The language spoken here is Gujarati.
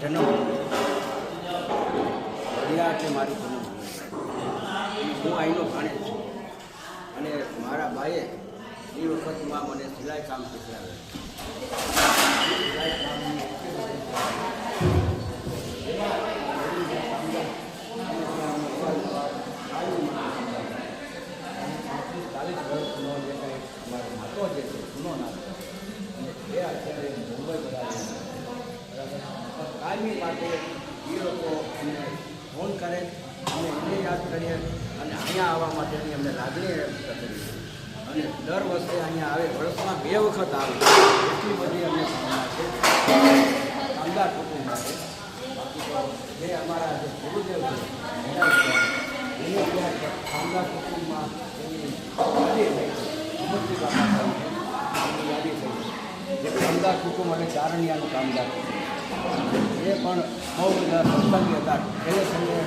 જન્મ વડિયા એટલે મારી જન્મ હું અહીંનો ભાણે છું. અને મારા ભાઈએ એ વખતમાં મને સિલાઈ કામ શીખવાડ્યું કાયમી માટે એ લોકો અમને ફોન કરે અને એને યાદ કરીએ અને અહીંયા આવવા માટેની અમને લાગણી વ્યક્ત કરી અને દર વર્ષે અહીંયા આવે, વર્ષમાં બે વખત આવે. એટલી બધી અમને ભાવના છે. કામદાર કુટુંબ માટે જે અમારા જે ગુરુદેવ છે, એના કામદાર કુટુંબમાં એની યાદી થઈ કામદાર કુટુંબ અને ચારણિયાનું કામદાર કુટુંબ એ પણ બહુ બધા સત્સંગી હતા. એટલે સંગે